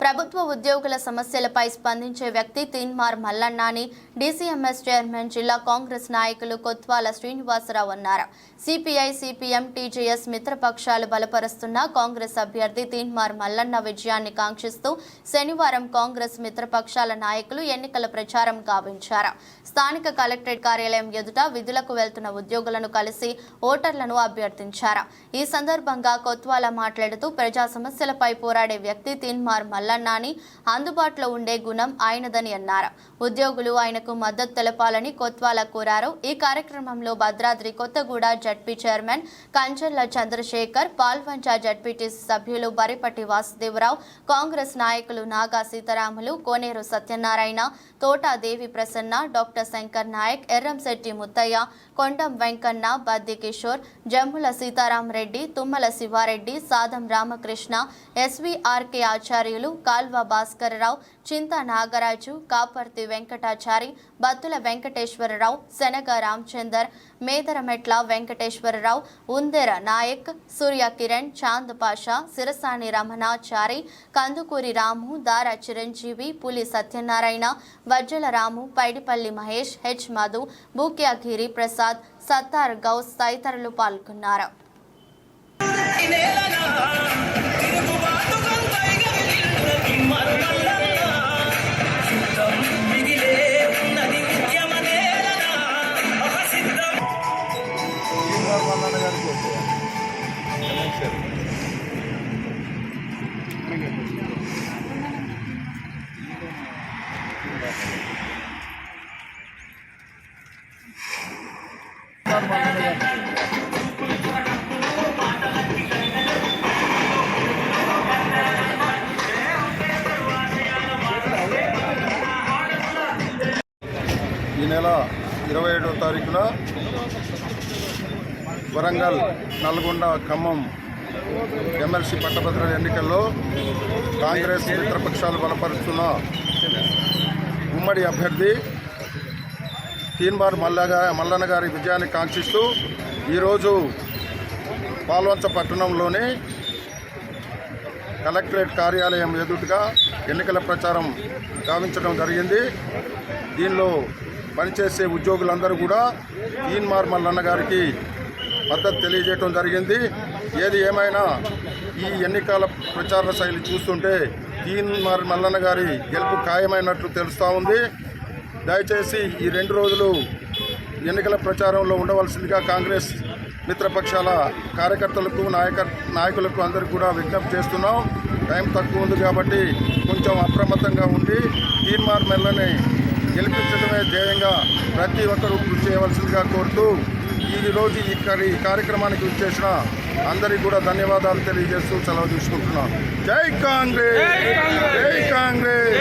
ప్రభుత్వ ఉద్యోగుల సమస్యలపై స్పందించే వ్యక్తి తీన్మార్ మల్లన్న అని డీసీఎంఎస్ చైర్మన్ జిల్లా కాంగ్రెస్ నాయకులు కొత్వాల శ్రీనివాసరావు అన్నారు. సిపిఐ సిపిఎం టీజేఎస్ మిత్రపక్షాలు బలపరుస్తున్న కాంగ్రెస్ అభ్యర్థి తీన్మార్ మల్లన్న విజయాన్ని కాంక్షిస్తూ శనివారం కాంగ్రెస్ మిత్రపక్షాల నాయకులు ఎన్నికల ప్రచారం గావించారు. స్థానిక కలెక్టరేట్ కార్యాలయం ఎదుట విధులకు వెళ్తున్న ఉద్యోగులను కలిసి ఓటర్లను అభ్యర్థించారు. ఈ సందర్భంగా కొత్వాల మాట్లాడుతూ ప్రజా సమస్యలపై పోరాడే వ్యక్తి తిన్మార్ మల్ల అని అందుబాటులో ఉండే గుణం ఆయనదని అన్నారు. ఉద్యోగులు ఆయనకు మద్దతు తెలపాలని కొత్వాల కోరారు. ఈ కార్యక్రమంలో Bhadradri Kothaguda ZP chairman Kancharla Chandrasekhar Palvancha ZPTC సభ్యులు బరిపట్టి వాసుదేవరావు కాంగ్రెస్ నాయకులు నాగా సీతారాములు కోనేరు సత్యనారాయణ తోటా దేవి ప్రసన్న డాక్టర్ శంకర్ నాయక్ ఎర్రంశెట్టి ముత్తయ్య కొండం వెంకన్న బద్ది కిషోర్ జమ్ముల సీతారాం రెడ్డి తుమ్మల శివారెడ్డి సాదం రామకృష్ణ ఎస్వీఆర్కే ఆచార్యులు కాల్వ భాస్కరరావు చింత నాగరాజు కాపర్తి వెంకటాచారి బత్తుల వెంకటేశ్వరరావు శనగ రామచందర్ మేదరమెట్ల వెంకటేశ్వరరావు ఉందెర నాయక్ సూర్య కిరణ్ చాంద్ పాషా సిరసాని రమణాచారి కందుకూరి రాము దారా చిరంజీవి పులి సత్యనారాయణ వజ్జల రాము పైడిపల్లి మహేష్ హెచ్ మధు బూక్యాగిరి ప్రసాద్ సత్తార్ గౌస్ తదితరులు పాల్గొన్నారు. ఈ నెల ఇరవై ఏడవ తారీఖున వరంగల్ నల్గొండ ఖమ్మం ఎమ్మెల్సీ పట్టభద్రుల ఎన్నికల్లో కాంగ్రెస్ మిత్రపక్షాలు బలపరుస్తున్న ఉమ్మడి అభ్యర్థి తీన్మార్ మల్లగా మల్లన్న గారి విజయాన్ని కాంక్షిస్తూ ఈరోజు పాల్వంచ పట్టణంలోని కలెక్టరేట్ కార్యాలయం ఎదుటిగా ఎన్నికల ప్రచారం గావించడం జరిగింది. దీనిలో పనిచేసే ఉద్యోగులందరూ కూడా తీన్మార్ మల్లన్న గారికి మద్దతు తెలియజేయడం జరిగింది. ఏది ఏమైనా ఈ ఎన్నికల ప్రచార శైలి చూస్తుంటే దీన్ మరి మల్లన్న గారి గెలుపు ఖాయమైనట్లు తెలుస్తూ ఉంది. దయచేసి ఈ రెండు రోజులు ఎన్నికల ప్రచారంలో ఉండవలసిందిగా కాంగ్రెస్ మిత్రపక్షాల కార్యకర్తలకు నాయక నాయకులకు అందరికీ కూడా విజ్ఞప్తి చేస్తున్నాం. టైం తక్కువ ఉంది కాబట్టి కొంచెం అప్రమత్తంగా ఉండి తీర్మార్ మెల్లని గెలిపించడమే ధ్యేయంగా ప్రతి ఒక్కరూ కృషి చేయవలసిందిగా కోరుతూ ఈ రోజు ఈ కార్య- ఈ కార్యక్రమానికి వచ్చేసిన అందరికీ కూడా ధన్యవాదాలు తెలియజేస్తూ సెలవు తీసుకుంటున్నాం జై కాంగ్రెస్! జై కాంగ్రెస్!